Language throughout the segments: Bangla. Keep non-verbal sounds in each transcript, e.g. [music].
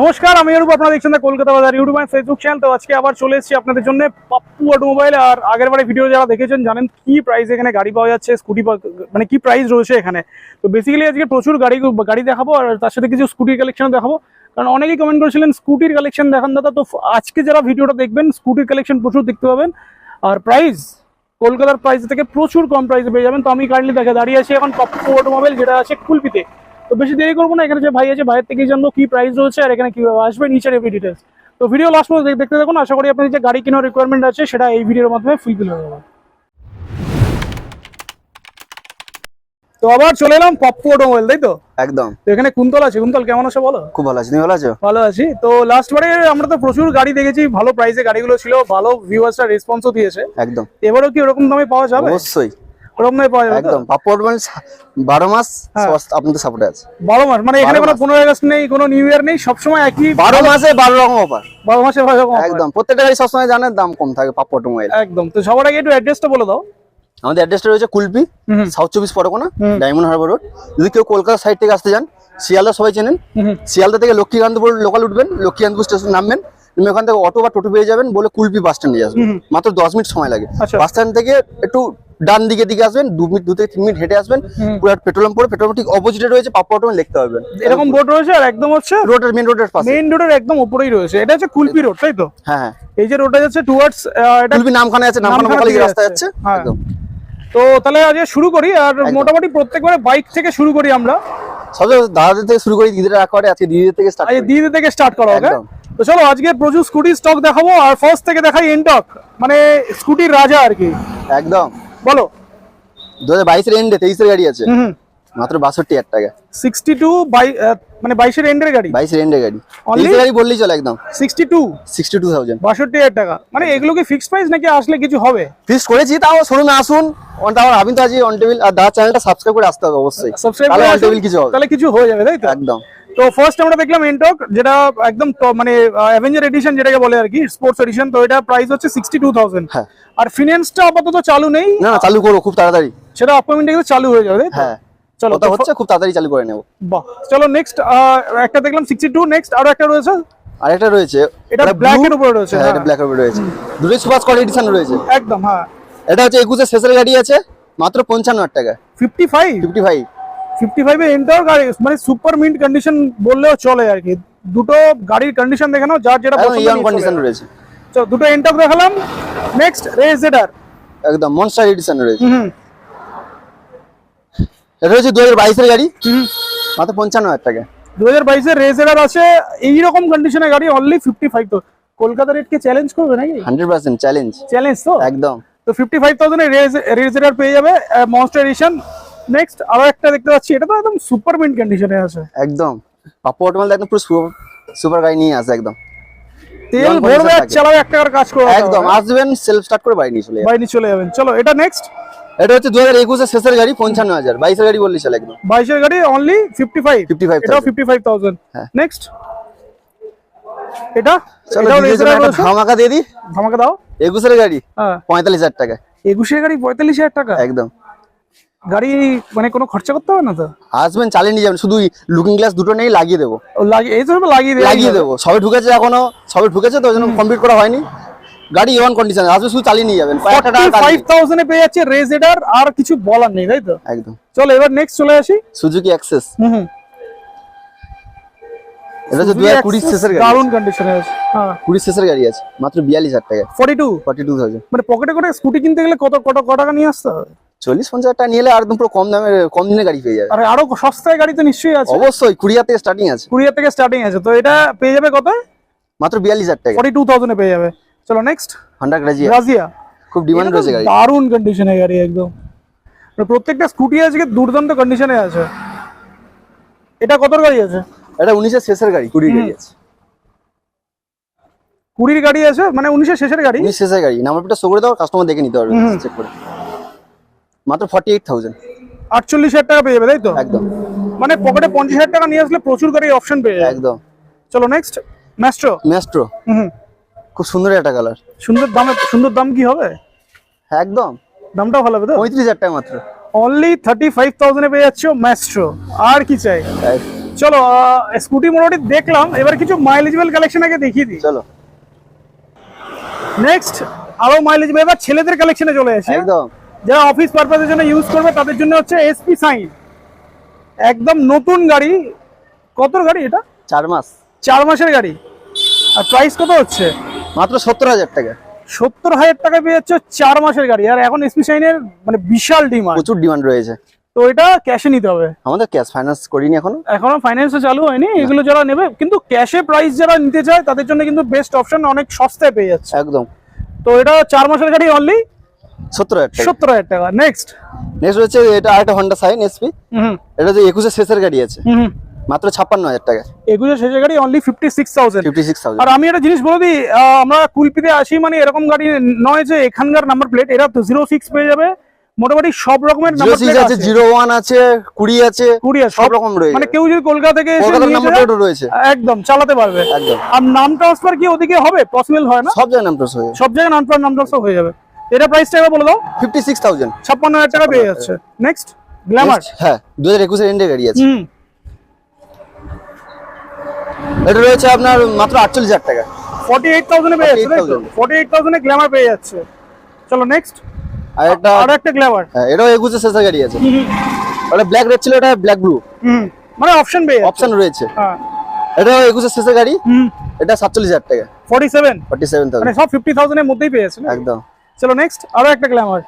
নমস্কার, আমি অরূপ, আপনারা দেখছেন কলকাতা বাজার ইউটিউব অ্যান্ড ফেসবুক চ্যানেল। তো আজকে আবার চলে এসেছি আপনাদের জন্য পাপ্পু অটোমোবাইল। আর আগের বারে ভিডিও যারা দেখেছেন, জানেন কি প্রাইস এখানে গাড়ি পাওয়া যাচ্ছে স্কুটি মানে কি প্রাইস রয়েছে এখানে। তো বেসিক্যালি আজকে প্রচুর গাড়ি গাড়ি দেখাবো, আর তার সাথে কিছু স্কুটির কালেকশন দেখাবো। কারণ অনেকেই কমেন্ট করেছিলেন স্কুটির কালেকশন দেখান দাদা। তো আজকে যারা ভিডিওটা দেখবেন স্কুটির কালেকশন প্রচুর দেখতে পাবেন। আর প্রাইস কলকাতার প্রাইস থেকে প্রচুর কম প্রাইসে পেয়ে যাবেন। তো আমি কাইন্ডলি দেখে দাঁড়িয়ে আছি এখন পাপ্পু অটোমোবাইল, যেটা আছে কুলপিতে। তো বেশি দেরি করব না এখানে যে ভাই আছে ভাইয়ের থেকে জানব কি প্রাইস রয়েছে আর এখানে কীভাবে আসবে নিচের এভরি ডিটেলস তো ভিডিও লাস্ট পর্যন্ত দেখতে দেখুন আশা করি আপনাদের যে গাড়ি কেনার রিকোয়ারমেন্ট আছে সেটা এই ভিডিওর মাধ্যমে ফুলফিল হয়ে যাবে। তো আবার চলে এলাম পাপ্পু অটোমোবাইল তাই তো? একদম। তো এখানে কুন্তল আছে কুন্তল কেমন আছে বলো? খুব ভালো আছি তুমি ভালো আছো? ভালো আছি। তো লাস্ট বারে আমরা তো প্রচুর গাড়ি দেখেছি ভালো প্রাইসে গাড়িগুলো ছিল ভালো ভিউয়ার্সরা রেসপন্সও দিয়েছে। একদম। এবারেও কি ওরকম দামে পাওয়া যাবে? অবশ্যই। ওরকম পাওয়া যাবে একদম পাপড় মানে বারো মাস হ্যাঁ। আপনাদের সাপোর্টে আছে। বারো মাস মানে এখানে কোনো মাস। পনেরো আগস্ট নেই কোনো নিউ ইয়ার নেই সবসময় একই বারো মাসে বারো রকম অফার বারো মাসে বারো রকম একদম প্রত্যেকটা গাড়ি সবসময় জানেন দাম কম থাকে পাপড় মোবাইল একদম তো সবার আগে একটু অ্যাড্রেসটা বলে দাও। আমাদের অ্যাড্রেসটা রয়েছে কুলপি সাউথ চব্বিশ পরগনা ডায়মন্ড হারবার রোড যদি কেউ কলকাতা সাইড থেকে আসতে চান শিয়ালদা সবাই চেনেন। শিয়ালদা থেকে লক্ষ্মীকান্তপুর লোকাল উঠবেন লক্ষ্মীকান্তপুর স্টেশন নামবেন। তুমি ওখান থেকে অটো বা টোটো পেয়ে যাবেন বলে কুলপি বাস স্ট্যান্ডে আসবেন। মাত্র দশ মিনিট সময় লাগে। আচ্ছা। বাস স্ট্যান্ড থেকে একটু ডান দিকে দিকে আসবেন দু মিনিট দু থেকে তিন মিনিট হেঁটে আসবেন। পুরো পেট্রোল পাম্প পেট্রোল পাম্প ঠিক অপোজিটে রয়েছে পাপ্পা অটোমেন লিখতে পারবেন। এরকম বোর্ড রয়েছে আর একদম হচ্ছে রোডের মেন রোডের পাশে। মেইন রোডের একদম উপরেই রয়েছে। এটা হচ্ছে কুলপি রোড তাই তো? হ্যাঁ হ্যাঁ। এই যে রোডটা যাচ্ছে টুয়ার্ডস এটা কুলপি নামখানা আছে নামখানা বকালি রাস্তা যাচ্ছে। হ্যাঁ। একদম। তো তাহলে আজ শুরু করি আর মোটামুটি প্রত্যেকবারে বাইক থেকে শুরু করি আমরা। সবে দাদাদের থেকে শুরু করি দিদিরা একবারে আজকে দিদিদের থেকে স্টার্ট আজ দিদি থেকে স্টার্ট করা একদম। তো চলো আজকে প্রচুর স্কুটি স্টক দেখাবো আর ফার্স্ট থেকে দেখাই এনটক মানে স্কুটির রাজা আর কি। একদম। বলো। দু হাজার বাইশের এন্ডে তেইশের গাড়ি আছে। মাত্র বাষট্টি হাজার টাকা। সিক্সটি টু বাই মানে বাইশের এন্ডের গাড়ি? বাইশের এন্ডে গাড়ি। তেইশের গাড়ি বললেই চলে একদম। Sixty two sixty two thousand বাষট্টি হাজার টাকা। মানে এগুলো কি ফিক্সড প্রাইস নাকি আসলে কিছু হবে? ফিক্স করেছি তাও শোরুমে আসুন। তাও আমি তো আছি অন টেবিল আর দা চ্যানেলটা সাবস্ক্রাইব করে আসতে হবে অবশ্যই। সাবস্ক্রাইব তাহলে করে অন টেবিল কিছু হবে। তাহলে কিছু হয়ে যাবে তাই তো? একদম। তো ফার্স্ট আমরা দেখলাম এনটক যেটা একদম মানে অ্যাভেঞ্জার এডিশন যেটাকে বলে আর কি স্পোর্টস এডিশন তো এটা প্রাইস হচ্ছে সিক্সটি টু থাউজেন্ড হ্যাঁ। আর ফিনান্সটা আপাতত চালু নেই। না চালু করো খুব তাড়াতাড়ি। সেটা আপকামিং ডেতে চালু হয়ে যাবে হ্যাঁ। চলো তো হচ্ছে খুব তাড়াতাড়ি চালু করে নেব। বাহ চলো নেক্সট একটা দেখলাম সিক্সটি টু নেক্সট আরও একটা রয়েছে। আরেকটা রয়েছে এটা black এর উপরে রয়েছে, হ্যাঁ এটা হ্যাঁ। ব্ল্যাক এর উপরে রয়েছে। দুটোই সুপার স্কট এডিশন রয়েছে। একদম হ্যাঁ। এটা হচ্ছে একুশের শেষের গাড়ি আছে মাত্র পঞ্চান্ন হাজার টাকা। Fifty five fifty five fifty ফাইভে এন্টার গাড়ি মানে সুপার মিন্ট কন্ডিশন বললেও চলে আর কি। দুটো গাড়ির কন্ডিশন দেখে নাও যার যেটা ইয়াং কন্ডিশন রয়েছে। চলো দুটো এন্টক দেখালাম নেক্সট রেজেডার একদম মনস্টার এডিশন রয়েছে। এটা হচ্ছে দু হাজার বাইশের গাড়ি। হুম মাত্র পঞ্চান্ন হাজার টাকা। দু হাজার বাইশের রেজেডার আছে এইরকম কন্ডিশনের গাড়ি অনলি ফিফটি ফাইভ তো। কলকাতা রেটকে চ্যালেঞ্জ করবে নাকি? হান্ড্রেড পার্সেন্ট চ্যালেঞ্জ চ্যালেঞ্জ তো? একদম। তো ফিফটি ফাইভ থাউজেন্ডের রেজেডার পেয়ে যাবে মনস্টার এডিশন নেক্সট আরও একটা দেখতে পাচ্ছি এটা তো একদম সুপার মিন্ট কন্ডিশনে আছে। একদম। পাপ্পু অটোমাল একদম পুরো সুপার গাড়ি নিয়ে আসে একদম। তেল ভরবে চালাবে এক টাকার কাজ করবে একদম আসবেন সেলফ স্টার্ট করে বাড়ি নিয়ে চলে বাইরে চলে যাবেন। চলো এটা নেক্সট এটা হচ্ছে দু হাজার একুশের শেষের গাড়ি পঞ্চান্ন হাজার। বাইশের গাড়ি বললি চলে একদম। বাইশের গাড়ি অনলি ফিফটি ফাইভ 55,000 এটাও ফিফটি ফাইভ থাউজেন্ড হ্যাঁ। নেক্সট এটা? একটা ধামাকা দিয়ে দি ধামাকা দাও। একুশের গাড়ি হ্যাঁ। পঁয়তাল্লিশ হাজার টাকা একুশের গাড়ি পঁয়তাল্লিশ হাজার টাকা? একদম। গাড়ি মানে কোনো খরচা করতে হবে না তো? আসবেন চালিয়ে নিয়ে যাবেন শুধু লুকিং গ্লাস দুটো নেই লাগিয়ে দেবো। লাগিয়ে এই তো লাগিয়ে লাগিয়ে দেবো। সবে ঢুকেছে এখনও সবে ঢুকেছে তো ওই জন্য কমপ্লিট করা হয়নি। গাড়ি এ ওয়ান কন্ডিশন আসবে শুধু চালিয়ে নিয়ে যাবেন। ফাইভ থাউজেন্ডে পেয়ে যাচ্ছে রেজেডার আর কিছু বলার নেই তাই তো? একদম। চলো এবার নেক্সট চলে আসি। সুজুকি অ্যাক্সেস হুম হুম। এটা হচ্ছে দু হাজার কুড়ির শেষের গাড়ি দারুণ কন্ডিশনে আছে। হ্যাঁ। শেষের গাড়ি আছে মাত্র বিয়াল্লিশ হাজার টাকা। Forty two forty two thousand মানে পকেটে করে স্কুটি কিনতে গেলে কত কত টাকা নিয়ে আসতে হবে? চল্লিশ পঞ্চাশ টাকা নিয়ে আর একদম পুরো কম দামে কম দিনে গাড়ি পেয়ে যাবে। আর আরও সস্তায় গাড়ি তো নিশ্চয়ই আছে। অবশ্যই কুড়ি হাজার থেকে স্টার্টিং আছে। কুড়ি হাজার থেকে স্টার্টিং আছে। তো এটা পেয়ে যাবে কত? মাত্র বিয়াল্লিশ হাজার টাকা। ফর্টি টু থাউজেন্ডে পেয়ে যাবে। চলো নেক্সট হন্ডা গ্রাজিয়া রাজিয়া খুব ডিমান্ড রয়েছে গাড়ি দারুণ কন্ডিশনে গাড়ি একদম। মানে প্রত্যেকটা স্কুটি আজকে দুর্দান্ত কন্ডিশনে আছে। এটা কতর গাড়ি আছে? এটা উনিশের শেষের গাড়ি কুড়ির গাড়ি আছে। কুড়ির গাড়ি আছে? মানে উনিশের শেষের গাড়ি? উনিশ শেষের গাড়ি। নাম্বার প্লেটটা শো করে দাও কাস্টমার দেখে নিতে পারবে। চেক করে। মাত্র ফর্টি এইট থাউজেন্ড আটচল্লিশ হাজার টাকা পেয়ে যাবে তাই তো? একদম। মানে পকেটে পঞ্চাশ হাজার টাকা নিয়ে আসলে প্রচুর গাড়ি অপশন পেয়ে যাবে। একদম। চলো নেক্সট ম্যাস্ট্রো ম্যাস্ট্রো হুম খুব সুন্দর একটা কালার সুন্দর দামে সুন্দর দাম কি হবে? একদম। দামটা ভালো হবে তো? পঁয়ত্রিশ হাজার টাকা মাত্র। অনলি থার্টি ফাইভ থাউজেন্ডে পেয়ে যাচ্ছ ম্যাস্ট্রো আর কি চাই? চলো স্কুটি মোটামুটি দেখলাম। এবার কিছু মাইলেজেবল কালেকশন আগে দেখিয়ে দিই। চলো। নেক্সট আরও মাইলেজ এবার ছেলেদের কালেকশনে চলে আসি হ্যাঁ? একদম। যারা অফিস পারপাসের জন্য ইউজ করবে তাদের জন্য হচ্ছে এসপি সাইন একদম নতুন গাড়ি। কত গাড়ি এটা? চার মাস। চার মাসের গাড়ি। আর প্রাইস কত হচ্ছে? মাত্র সত্তর হাজার টাকা। সত্তর হাজার টাকা পেয়ে যাচ্ছে চার মাসের গাড়ি। আর এখন এসপি সাইনের মানে বিশাল ডিমান্ড প্রচুর ডিমান্ড রয়েছে। তো এটা ক্যাশে নিতে হবে। আমাদের ক্যাশ ফাইন্যান্স করিনি এখনও। এখনও ফাইন্যান্সও চালু হয়নি। এগুলো যারা নেবে কিন্তু ক্যাশে প্রাইস যারা নিতে চায় তাদের জন্য কিন্তু বেস্ট অপশন অনেক সস্তায় পেয়ে যাচ্ছে। একদম। তো এটা চার মাসের গাড়ি অনলি সত্তর হাজার টাকা। সত্তর হাজার টাকা। নেক্সট নেক্সট হচ্ছে এটা আরেকটা হন্ডা সাইন এসপি এটা যে একুশের শেষের গাড়ি আছে। মাত্র ছাপ্পান্ন হাজার টাকা। এগুলো শেষের গাড়ি only fifty six thousand fifty six thousand আর আমি একটা জিনিস বলে দিই আমরা কুলপিতে আসি মানে এরকম গাড়ি নয় যে এখানকার নাম্বার প্লেট এরা জিরো সিক্স পেয়ে যাবে। মোটামুটি সব রকমের জিরো নাম্বার প্লেট আছে আছে। জিরো ওয়ান আছে কুড়ি আছে কুড়ি আছে। সব রকম রয়েছে। মানে কেউ যদি কলকাতা থেকে এসে কলকাতার নাম্বার প্লেটও রয়েছে। একদম চালাতে পারবে। একদম। আর নাম ট্রান্সফার কি ওদিকে হবে? পসিবল হয় না? সব জায়গায় নাম হয়ে সব জায়গায় নাম ট্রান্সফার হয়ে যাবে। এটা প্রাইসটা এবার বলে দাও। ফিফটি সিক্স থাউজেন্ড ছাপ্পান্ন হাজার টাকা পেয়ে যাচ্ছে। নেক্সট গ্ল্যামার হ্যাঁ দু হাজার একুশের এন্ডে গাড়ি আছে। হুম। এটা রয়েছে আপনার মাত্র আটচল্লিশ হাজার টাকা। ফর্টি এইট থাউজেন্ডে পেয়ে যাচ্ছে 48,000 ফর্টি এইট থাউজেন্ডে গ্ল্যামার পেয়ে যাচ্ছে। চলো নেক্সট আর একটা আরও একটা গ্ল্যামার হ্যাঁ এটাও একুশের শেষের গাড়ি আছে। ওটা ব্ল্যাক রেড ছিল এটা ব্ল্যাক ব্লু হুম মানে অপশন পেয়ে অপশন রয়েছে। হ্যাঁ। এটাও একুশের শেষের গাড়ি। হুম। এটা সাতচল্লিশ হাজার টাকা। ফর্টি সেভেন ফর্টি সেভেন মানে সব ফিফটি থাউজেন্ডের মধ্যেই পেয়ে যাচ্ছে না? একদম। চলো নেক্সট আরও একটা গ্ল্যামার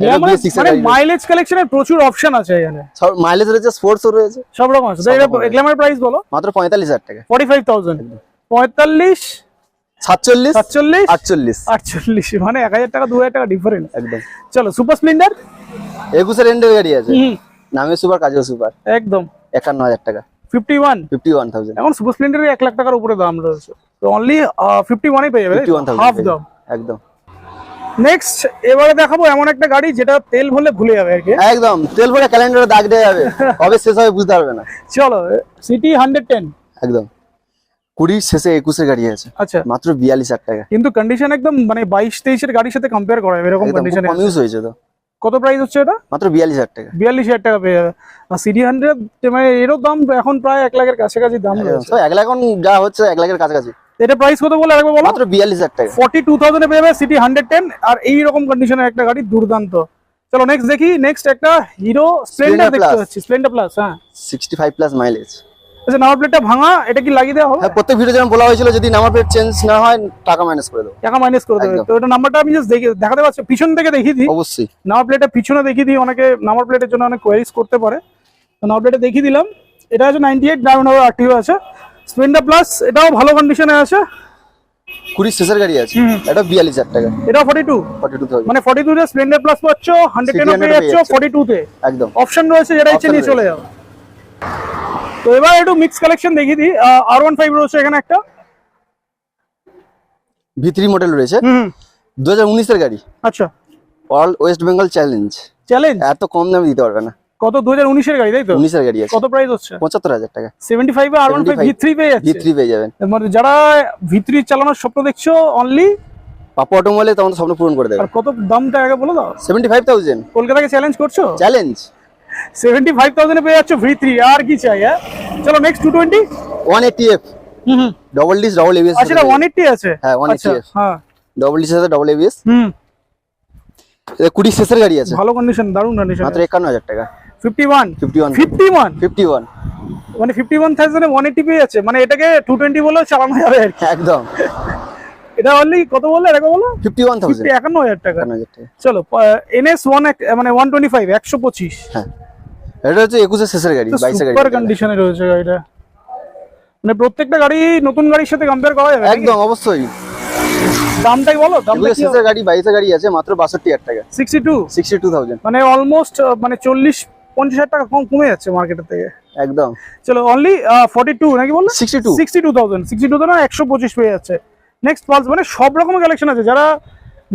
গ্ল্যামার B6 এর মানে মাইলেজ কালেকশনের প্রচুর অপশন আছে এখানে। মাইলেজ রয়েছে সব রকম আছে। গ্ল্যামার প্রাইস বলো? মাত্র পঁয়তাল্লিশ হাজার টাকা। ফর্টি ফাইভ থাউজেন্ড পঁয়তাল্লিশ? সাতচল্লিশ? সাতচল্লিশ? আটচল্লিশ। আটচল্লিশ মানে এক হাজার টাকা দু হাজার টাকা ডিফারেন্স একদম। চলো সুপার স্প্লেন্ডার একুশের এন্ডের গাড়ি আছে। নামে সুপার কাজেও সুপার। একদম। একান্ন হাজার টাকা। Fifty one fifty one thousand এখন সুপার স্প্লেন্ডারের এক লাখ টাকার উপরে দাম রয়েছে। তো অনলি ফিফটি পেয়ে যাবে হাফ দাম। থাউজেন্ড একদম। নেক্সট এবারে দেখাবো এমন একটা গাড়ি যেটা তেল ভরলে ভুলে যাবে আর কি। একদম তেল ভরে ক্যালেন্ডারে দাগ দেওয়া যাবে। [laughs] কবে শেষ হবে বুঝতে পারবে না। চলো সিটি হান্ড্রেড টেন একদম। কুড়ির শেষে একুশের গাড়ি আছে। আচ্ছা। মাত্র বিয়াল্লিশ হাজার টাকা। কিন্তু কন্ডিশন একদম মানে বাইশ তেইশের গাড়ির সাথে কম্পেয়ার করা যাবে এরকম কন্ডিশনে ইউজ হয়েছে তো। কত প্রাইস হচ্ছে এটা? মাত্র বিয়াল্লিশ হাজার টাকা। বিয়াল্লিশ হাজার টাকা পেয়ে যাবে। আর সিটি হান্ড্রেড মানে এরও দাম এখন প্রায় এক লাখের কাছাকাছি দাম এক লাখ এখন যা হচ্ছে এক লাখের কাছাকাছি। এটা প্রাইস কত বলে আরেকবার বলো? মাত্র বিয়াল্লিশ হাজার টাকা। ফর্টি টু থাউজেন্ডে পেয়ে যাবে সিটি হান্ড্রেড টেন আর এই রকম কন্ডিশনের একটা গাড়ি দুর্দান্ত। চলো নেক্সট দেখি নেক্সট একটা হিরো স্প্লেন্ডার দেখতে। পাচ্ছি স্প্লেন্ডার প্লাস হ্যাঁ। সিক্সটি ফাইভ প্লাস মাইলেজ আচ্ছা নাম্বার প্লেটটা ভাঙা এটা কি লাগিয়ে দেওয়া হবে? হ্যাঁ প্রত্যেক ভিডিও যেমন বলা হয়েছিল যদি নাম্বার প্লেট চেঞ্জ না হয় টাকা মাইনাস করে দেবো। টাকা মাইনাস করে দেবে। তো এটা নাম্বারটা আমি জাস্ট দেখি দেখাতে পারছি পিছন থেকে দেখিয়ে দিই। অবশ্যই। নাম্বার প্লেটের পিছনে দেখিয়ে দিই অনেকে নাম্বার প্লেটের জন্য অনেক কোয়ারিজ করতে পারে। তো নাম্বার প্লেটে দেখিয়ে দিলাম। এটা আছে নাইনটি এইট ডায়মন্ড হাওয়ার আরটিও আছে। স্প্লেন্ডার প্লাস এটাও ভালো কন্ডিশনে আছে। শেষের গাড়ি আছে। এটা বিয়াল্লিশ হাজার টাকা। ফর্টি টু ফর্টি টু মানে ফর্টি টু স্প্লেন্ডার প্লাস পাচ্ছ হান্ড্রেড টেনও City পেয়ে যাচ্ছ ফর্টি টু তে। একদম। অপশন রয়েছে যেটা ইচ্ছে নিয়ে চলে যাও। তো এবার একটু মিক্স কালেকশন দেখিয়ে দিই। আর ওয়ান ফাইভ রয়েছে এখানে একটা। মডেল রয়েছে। দু হাজার উনিশের গাড়ি। আচ্ছা। All West Bengal challenge challenge এত কম দামে দিতে পারবে না। কত? দু হাজার উনিশের গাড়ি তাই তো? উনিশের গাড়ি আছে। কত প্রাইস হচ্ছে? পঁচাত্তর হাজার টাকা। সেভেন্টি ফাইভ আর ওয়ান ফাইভ ভি থ্রি পেয়ে ভি যাচ্ছে থ্রি পেয়ে যাবেন। মানে যারা ভি থ্রি চালানোর স্বপ্ন দেখছ অনলি পাপা অটোমোবাইলে তখন স্বপ্ন পূরণ করে দেবে। আর কত দামটা আগে বলে দাও। সেভেন্টি ফাইভ থাউজেন্ড কলকাতাকে চ্যালেঞ্জ করছ? চ্যালেঞ্জ সেভেন্টি ফাইভ থাউজেন্ডে পেয়ে যাচ্ছ ভি থ্রি আর কি চাই হ্যাঁ? চলো next two twenty one eighty F হুম হুম। ডবল ডিস ডবল এবিএস আচ্ছা এটা ওয়ান এইটটি আছে? হ্যাঁ, 180 আচ্ছা হ্যাঁ। ডবল ডিস আছে ডবল এবিএস হুম। কুড়ি শেষের গাড়ি আছে। ভালো কন্ডিশন দারুণ কন্ডিশন মাত্র একান্ন হাজার টাকা। Fifty one fifty one fifty one fifty one মানে পেয়ে যাচ্ছে। মানে এটাকে বলেও চালানো যাবে। একদম। [laughs] এটা অনলি কত বললে? বলো? টাকা। চলো এনএস মানে ওয়ান টোয়েন্টি ফাইভ একশো পঁচিশ। হ্যাঁ। এটা হচ্ছে শেষের গাড়ি সুপার কন্ডিশনে রয়েছে গাড়িটা। মানে প্রত্যেকটা গাড়ি নতুন গাড়ির সাথে কম্পেয়ার করা যাবে একদম অবশ্যই। দামটাই বলো দামটা গাড়ি বাইশের গাড়ি আছে মাত্র বাষট্টি হাজার টাকা। Sixty two sixty two thousand মানে অলমোস্ট মানে চল্লিশ পঞ্চাশ হাজার টাকা কম কমে যাচ্ছে মার্কেটের থেকে। একদম। চলো অনলি ফর্টি টু নাকি বলল? Sixty two sixty two thousand sixty two thousand একশো পঁচিশ পেয়ে যাচ্ছে। নেক্সট পালস মানে সব রকমের কালেকশন আছে। যারা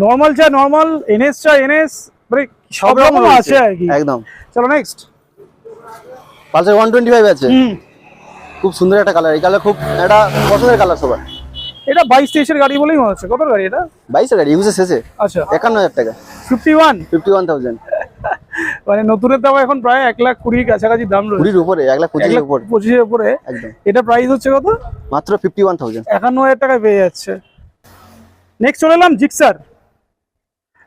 নর্মাল চায় নর্মাল এনএস চায় এনএস মানে সব রকম আছে আর কি। একদম। চলো next Pulsar one twenty five আছে খুব সুন্দর একটা কালার এই কালার খুব একটা পছন্দের কালার সবার। এটা বাইশ তেইশের গাড়ি বলেই মনে হচ্ছে। কত গাড়ি এটা? বাইশের গাড়ি একুশের শেষে। আচ্ছা। একান্ন হাজার টাকা। Fifty one fifty one thousand মানে নতুনের দাম এখন প্রায় এক লাখ কুড়ির কাছাকাছি দাম রয়েছে। কুড়ির উপরে এক লাখ পঁচিশের উপরে। পঁচিশের উপরে। একদম। এটা প্রাইস হচ্ছে কত? মাত্র ফিফটি ওয়ান থাউজেন্ড একান্ন হাজার টাকায় পেয়ে যাচ্ছে। নেক্সট চলে এলাম জিক্সার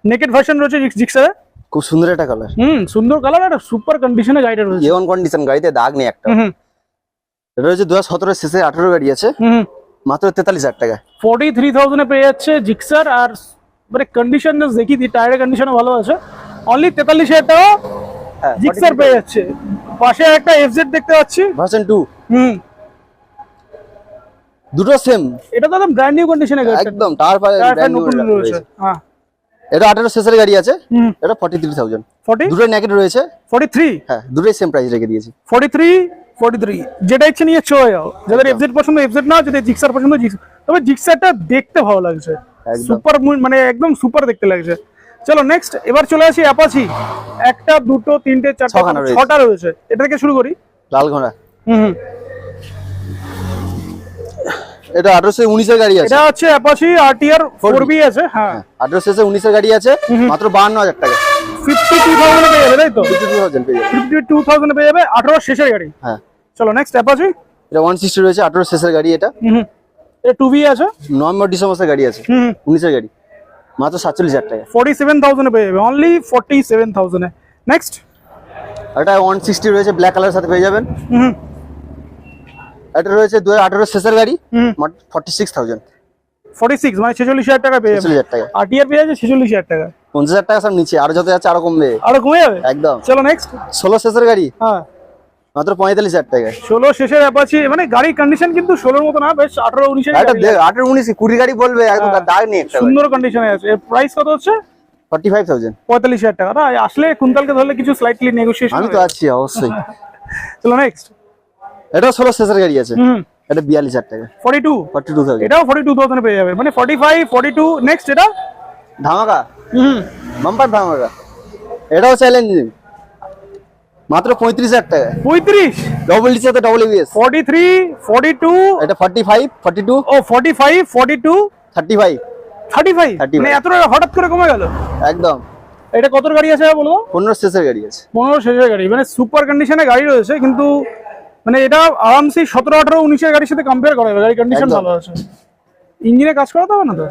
নেকেট ভার্সন রয়েছে জিক্সারে খুব সুন্দর একটা কালার হুম সুন্দর কালার আর সুপার কন্ডিশনে গাড়িটা রয়েছে। কন্ডিশন গাড়িতে দাগ নেই একটা। হুম এটা হচ্ছে দু হাজার সতেরো শেষে আঠেরো গাড়ি আছে। হুম মাত্র তেতাল্লিশ হাজার টাকা ফর্টি থ্রি থাউজেন্ডে পেয়ে যাচ্ছে জিক্সার আর মানে কন্ডিশন দেখি টায়ারের কন্ডিশনও ভালো আছে। অনলি তেতাল্লিশ হাজার টাকা হ্যাঁ জিক্সার পেয়ে যাচ্ছে। পাশে একটা এফজেড দেখতে পাচ্ছি। ভার্সন টু হুম। দুটো সেম এটা তো একদম ব্র্যান্ড নিউ কন্ডিশনে একদম টায়ার টায়ার নতুন রয়েছে। হ্যাঁ। এটা আঠেরো শেষের গাড়ি আছে। এটা ফর্টি থ্রি থাউজেন্ড ফর্টি নেকেট রয়েছে। ফর্টি থ্রি হ্যাঁ দুটোই সেম প্রাইস রেখে দিয়েছি। ফর্টি থ্রি ফর্টি থ্রি যেটা ইচ্ছে নিয়ে চলে যাও। যাদের এফজেড পছন্দ এফজেড না যদি জিক্সার পছন্দ তবে জিক্সারটা দেখতে ভালো লাগছে। সুপার মানে একদম সুপার দেখতে লাগছে। চলো নেক্সট এবার চলে আসি অ্যাপাচি একটা দুটো তিনটে চারটে ছটা রয়েছে। এটা থেকে শুরু করি? লাল ঘোড়া। হুম হুম। এটা আঠারোশো উনিশের গাড়ি আছে। এটা হচ্ছে অ্যাপাচি আরটিআর ফোর বি আছে হ্যাঁ। আঠারো শেষে উনিশের গাড়ি আছে মাত্র বাহান্ন হাজার টাকা। ফিফটি টু থাউজেন্ড পেয়ে যাবে তাই তো? ফিফটি টু থাউজেন্ড পেয়ে যাবে। ফিফটি টু থাউজেন্ড পেয়ে যাবে আঠারো শেষের গাড়ি। হ্যাঁ। চলো নেক্সট অ্যাপাচি এটা ওয়ান সিক্সটি রয়েছে আঠারো শেষের গাড়ি এটা। হুম এটা টু বি আছে? নভেম্বর ডিসেম্বরের গাড়ি আছে। হুম হুম। উনিশের গাড়ি। মাত্র সাতচল্লিশ হাজার টাকা। ফর্টি সেভেন থাউজেন্ডে পেয়ে যাবে অনলি ফর্টি সেভেন থাউজেন্ডে নেক্সট এটা ওয়ান সিক্সটি রয়েছে ব্ল্যাক কালারের সাথে পেয়ে যাবেন। হুম। এটা রয়েছে দু হাজার শেষের গাড়ি forty six thousand forty six মানে ছেচল্লিশ হাজার টাকা পেয়ে যাবে। টাকা। আরটিআর পেয়ে যাচ্ছে ছেচল্লিশ হাজার টাকা। পঞ্চাশ হাজার টাকা সব নিচে আরও যত যাচ্ছে আরও কমবে। আরও কমে যাবে? একদম। চলো নেক্সট ষোলো শেষের গাড়ি। হ্যাঁ। মাত্র পঁয়তাল্লিশ হাজার টাকায়। ষোলো শেষের অ্যাপাচি মানে গাড়ির কন্ডিশন কিন্তু ষোলোর মতো না বেশ আঠারো উনিশের এটা আঠারো উনিশ কুড়ি গাড়ি বলবে একদম হ্যাঁ। দাগ নেই সুন্দর কন্ডিশনে আছে। এর প্রাইস কত হচ্ছে? ফর্টি ফাইভ থাউজেন্ড পঁয়তাল্লিশ হাজার টাকা। না আসলে কুন্তলকে ধরলে কিছু স্লাইটলি নেগোসিয়েশন আমি তো আছি অবশ্যই। [laughs] চলো নেক্সট এটাও ষোলো শেষের গাড়ি আছে। এটা বিয়াল্লিশ হাজার টাকা। Forty two forty two thousand এটাও ফর্টি টু থাউজেন্ড পেয়ে যাবে। মানে forty five forty two next এটা? ধামাকা? হুম। বাম্পার ধামাকা। এটাও চ্যালেঞ্জিং মাত্র পঁয়ত্রিশ হাজার টাকা। পঁয়ত্রিশ? ডবল ডিসি সাথে double ABS forty three forty two এটা ফর্টি ফাইভ ফর্টি টু ও forty five forty two thirty five thirty five 35 মানে এত হঠাৎ করে কমে গেল? একদম। এটা কত গাড়ি আছে বলব পনেরো শেষের গাড়ি আছে। পনেরো শেষের গাড়ি। মানে সুপার কন্ডিশনে গাড়ি রয়েছে কিন্তু মানে এটা আরামসে সতেরো আঠারো উনিশের গাড়ির সাথে কম্পেয়ার করা যাবে। গাড়ির কন্ডিশন। ভালো আছে। ইঞ্জিনে কাজ করাতে হবে না তো?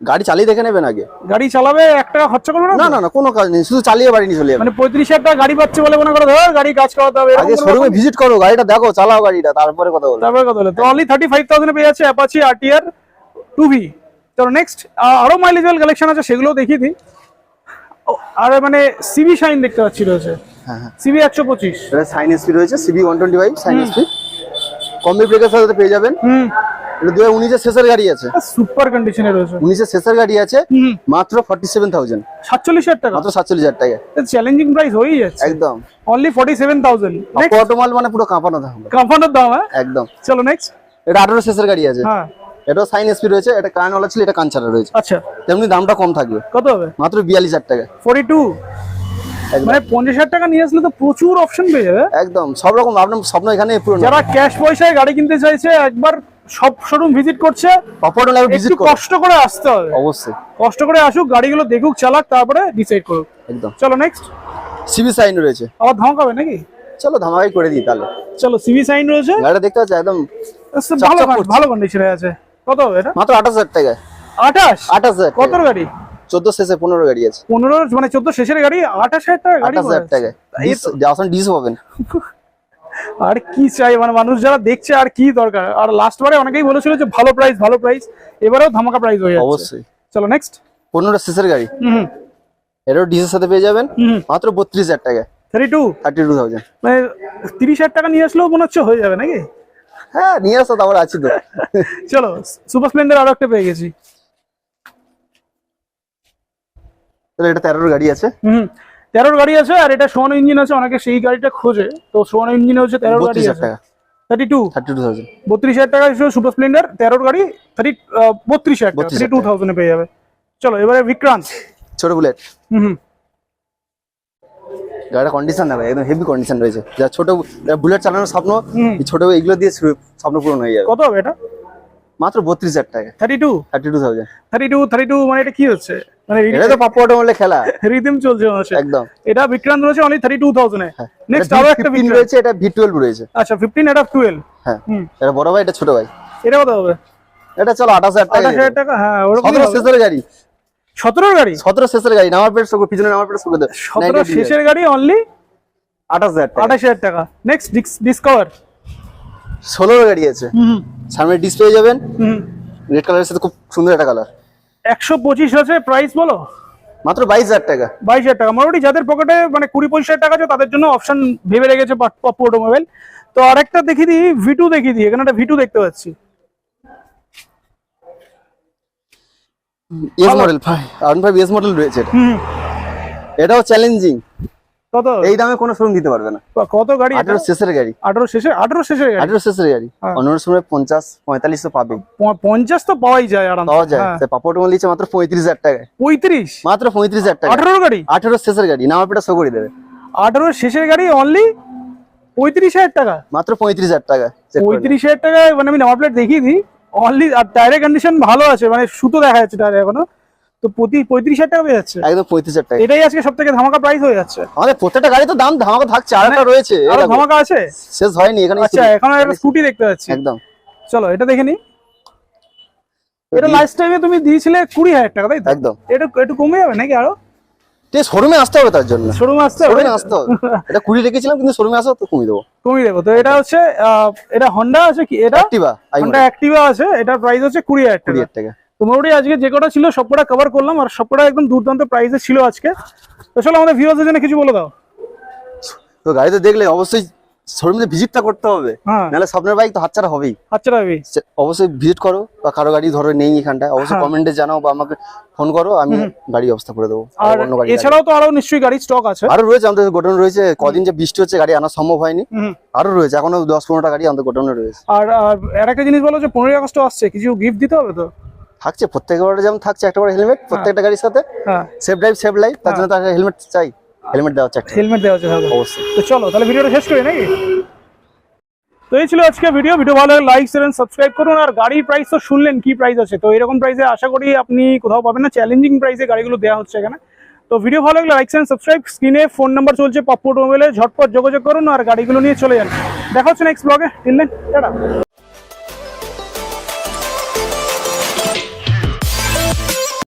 গাড়ি চালিয়ে দেখে নেবেন আগে। গাড়ি চালাবে এক টাকা খরচা করবে না? না না কোনো কাজ নেই শুধু চালিয়ে বাড়ি নিয়ে চলে যাবে। মানে পঁয়ত্রিশ হাজার টাকা গাড়ি পাচ্ছে বলে মনে করো ধর গাড়ি কাজ করাতে হবে আগে শোরুমে ভিজিট করো গাড়িটা দেখো চালাও গাড়িটা তারপরে কথা বলো। তারপরে কথা হলো তো অনলি থার্টি ফাইভ থাউজেন্ড পেয়ে যাচ্ছে অ্যাপাচি আরটিআর টু ভি তো নেক্সট আরও মাইলেজেল কালেকশন আছে সেগুলো দেখিয়ে দিই। আর মানে সিবি শাইন দেখতে পাচ্ছি রয়েছে। হ্যাঁ হ্যাঁ। সিবি একশো পঁচিশ। সাইন এসপি রয়েছে CB one twenty five Shine SP combi ব্রেকের সাথে পেয়ে যাবেন। হুম। এটা দু হাজার শেষের গাড়ি আছে। সুপার কন্ডিশনে রয়েছে। উনিশের শেষের গাড়ি আছে মাত্র ফর্টি সেভেন থাউজেন্ড সাতচল্লিশ হাজার টাকা। মাত্র সাতচল্লিশ হাজার টাকা। চ্যালেঞ্জিং প্রাইস হয়েই যাচ্ছে। একদম। অনলি ফর্টি সেভেন থাউজেন্ড অটোমাল মানে পুরো কাঁপানো থাকবে কাম্পানোর দাম হ্যাঁ? একদম। চলো নেক্সট এটা আঠারো শেষের গাড়ি আছে। হ্যাঁ। এটাও সাইন এসপি রয়েছে এটা কানওয়ালা ছিল এটা কাঞ্চারা রয়েছে। আচ্ছা। তেমনি দামটা কম থাকবে। কত হবে? মাত্র বিয়াল্লিশ হাজার টাকা। Forty two. মানে পঞ্চাশ হাজার টাকা নিয়ে আসলে তো প্রচুর অপশন পেয়ে যাবে। একদম। সব রকম আপনার স্বপ্ন এখানে যারা ক্যাশ পয়সায় গাড়ি কিনতে চাইছে একবার সব শোরুম ভিজিট করছে। ভিজিট কষ্ট করে আসতে হবে। অবশ্যই। কষ্ট করে আসুক গাড়িগুলো দেখুক চালাক তারপরে ডিসাইড করুক। একদম। চলো নেক্সট সিবি সাইন রয়েছে। আবার ধমকাবে নাকি? চলো ধামাকাই করে দিই তাহলে। চলো সিভি সাইন রয়েছে। গাড়িটা দেখতে পাচ্ছি একদম আচ্ছা, ভালো। ভালো কন্ডিশনে আছে। কত হবে এটা? মাত্র আঠাশ হাজার টাকা আঠাশ? আঠাশ কত গাড়ি? চোদ্দ শেষে পনেরো গাড়ি আছে। পনেরো মানে চোদ্দ শেষের গাড়ি আঠাশ হাজার টাকা গাড়ি আঠাশ হাজার টাকা ডিস পাবেন। [laughs] আর কি চাই? মানে মানুষ যারা দেখছে আর কি দরকার। আর লাস্ট বারে অনেকেই বলেছিল যে ভালো প্রাইস ভালো প্রাইস এবারেও ধামাকা প্রাইস হয়ে যাচ্ছে। অবশ্যই। চলো নেক্সট পনেরোটা শেষের গাড়ি। হুম এটাও ডিসের সাথে পেয়ে যাবেন। মাত্র বত্রিশ হাজার টাকা। Thirty two thirty two thousand মানে তিরিশ হাজার টাকা নিয়ে আসলেও মনে হচ্ছে হয়ে যাবে নাকি? হ্যাঁ নিয়ে আসো তারপর আছি তো। [laughs] চলো সুপার স্প্লেন্ডার আরও একটা পেয়ে গেছি। এটা তেরোর গাড়ি আছে। হুম। তেরোর গাড়ি আছে আর এটা সোয়ানো ইঞ্জিন আছে অনেকে সেই গাড়িটা খোঁজে। তো সোয়ানো ইঞ্জিন হচ্ছে তেরোর গাড়ি আছে। Thirty two thirty two thousand বত্রিশ হাজার টাকা সুপার স্প্লেন্ডার তেরোর গাড়ি থার্টি বত্রিশ হাজার থার্টি টু থাউজেন্ডে পেয়ে যাবে। চলো এবারে বিক্রান্ত ছোট বুলেট। হুম হুম। গাড়িটা কন্ডিশন না ভাই একদম হেভি কন্ডিশন রয়েছে। যা ছোট বুলেট চালানোর স্বপ্ন ছোট এগুলো দিয়ে স্বপ্ন পূরণ হয়ে যাবে। কত হবে এটা? মাত্র বত্রিশ হাজার টাকা। Thirty two thirty two thousand thirty two thirty two মানে এটা কি হচ্ছে? মানে এটা তো খেলা। রিদিম চলছে একদম। এটা বিক্রান্ত রয়েছে অনলি নেক্সট আরও একটা বিক্রান্ত। রয়েছে এটা ভি টুয়েলভ রয়েছে। আচ্ছা এটা হ্যাঁ। এটা বড় ভাই এটা ছোট ভাই। এটা কত হবে? এটা চলো টাকা। হ্যাঁ ওরকম গাড়ি। গাড়ি? নামার পেট পিছনে নামার পেট গাড়ি অনলি টাকা। নেক্সট ডিসকভার গাড়ি আছে। হুম সামনে ডিসপ্লে যাবেন। হুম। রেড কালারের সাথে খুব সুন্দর একটা কালার একশো পঁচিশ আছে প্রাইস বলো? মাত্র বাইশ হাজার টাকা। বাইশ হাজার টাকা। মোটামুটি যাদের পকেটে মানে কুড়ি পঁচিশ হাজার টাকা আছে তাদের জন্য অপশন ভেবে রেখেছে পপ্পু অটোমোবাইল তো আরেকটা দেখিয়ে দিই ভিটু দেখিয়ে দিই এখানে একটা ভিটু দেখতে পাচ্ছি। এস মডেল আরন ফাইভ এস মডেল রয়েছে এটাও চ্যালেঞ্জিং কত? এই দামে কোনো শোরুম দিতে পারবে না। কত গাড়ি আঠেরো শেষের গাড়ি। আঠারো শেষে? আঠারো শেষের গাড়ি? আঠেরো শেষের গাড়ি। হ্যাঁ। অন্য সময় পঞ্চাশ পঁয়তাল্লিশ তো পাবে পঞ্চাশ তো পাওয়াই যায় আরাম পাওয়া যায়। পাপা অটোমোবাইল দিচ্ছে মাত্র পঁয়ত্রিশ হাজার টাকায়। পঁয়ত্রিশ? মাত্র পঁয়ত্রিশ হাজার টাকা আঠারোর গাড়ি? আঠেরো শেষের গাড়ি। নামার পেটা শো করে দেবে। আঠারো শেষের গাড়ি অনলি পঁয়ত্রিশ হাজার টাকা? মাত্র পঁয়ত্রিশ হাজার টাকা পঁয়ত্রিশ হাজার টাকায় মানে আমি নাম্বার প্লেট দেখিয়ে দিই। অনলি আর টায়ারের কন্ডিশন ভালো আছে মানে সুতো দেখা যাচ্ছে টায়ারে এখনও। তো প্রতি পঁয়ত্রিশ হাজার টাকা পেয়ে যাচ্ছে। একদম পঁয়ত্রিশ হাজার টাকা। এটাই আজকে সব থেকে ধামাকা প্রাইস হয়ে যাচ্ছে। আমাদের প্রত্যেকটা গাড়ি তো দাম ধামাকা থাকছে আর একটা রয়েছে। ধামাকা আছে? শেষ হয়নি এখানে আচ্ছা এখন একটা স্কুটি দেখতে পাচ্ছি। একদম। চলো এটা দেখে নি এটা লাস্ট টাইমে তুমি দিয়েছিলে কুড়ি হাজার টাকা তাই একদম। এটা একটু কমে যাবে নাকি আরও? শোরুমে আসতে হবে তার জন্য। শোরুমে আসতে হবে? আসতে হবে। [laughs] এটা কুড়ি রেখেছিলাম কিন্তু শোরুমে আসো তো কমিয়ে দেবো। কমিয়ে দেবো। তো এটা হচ্ছে এটা হন্ডা আছে কি? এটা? অ্যাক্টিভা হন্ডা অ্যাক্টিভা আছে এটার প্রাইস হচ্ছে কুড়ি হাজার টাকা। মোটামুটি আজকে যে কটা ছিল সব কটা কভার করলাম আর সব কটা একদম দুর্দান্ত প্রাইসে ছিল আজকে। তো চলো আমাদের ভিউয়ার্সদের জন্য কিছু বলে দাও। তো গাড়িতে দেখলে অবশ্যই শোরুমে ভিজিটটা করতে হবে। হ্যাঁ। নাহলে স্বপ্নের বাইক তো হাতছাড়া হবেই। রবি সে- অবশ্যই ভিজিট করো বা কারও গাড়ি ধরো নেই এখানটায় অবশ্যই হ্যাঁ। কমেন্টে জানাও বা আমাকে ফোন করো আমি গাড়ি ব্যবস্থা করে দেবো। আর অন্য গাড়ি এছাড়াও তো আরও নিশ্চয়ই গাড়ি স্টক আছে। আরও রয়েছে আমাদের গোডাউন রয়েছে কদিন যে বৃষ্টি হচ্ছে গাড়ি আনা সম্ভব হয়নি। আরও রয়েছে এখনও দশ পনেরোটা গাড়ি আমাদের গোডাউনে রয়েছে। আর আর আর একটা জিনিস বলো যে পনেরোই আগস্ট আসছে কিছু গিফট দিতে হবে তো? থাকছে প্রত্যেকবার যেমন থাকছে একটা করে হেলমেট প্রত্যেকটা গাড়ির সাথে হ্যাঁ। সেফ ড্রাইভ সেফ লাইফ তার জন্য তাকে হেলমেট চাই। হেলমেট দেওয়া হচ্ছে হেলমেট দেওয়া তাহলে অবশ্যই। তো চলো তাহলে ভিডিওটা শেষ করি নাকি? তো এই ছিল আজকে ভিডিও ভিডিও ভালো লাগলে লাইক শেয়ার সাবস্ক্রাইব করুন। আর গাড়ির প্রাইস তো শুনলেন কি প্রাইস আছে। তো এরকম প্রাইসে আশা করি আপনি কোথাও পাবেন না। চ্যালেঞ্জিং প্রাইসে গাড়িগুলো দেওয়া হচ্ছে এখানে। তো ভিডিও ভালো লাগলে লাইক শেয়ার সাবস্ক্রাইব স্ক্রিনে ফোন নাম্বার চলছে পাপ্পু মোবাইলে ঝটপট যোগাযোগ করুন আর গাড়িগুলো নিয়ে চলে যান। দেখা হচ্ছে নেক্সট ব্লগে টিল দেন টাটা।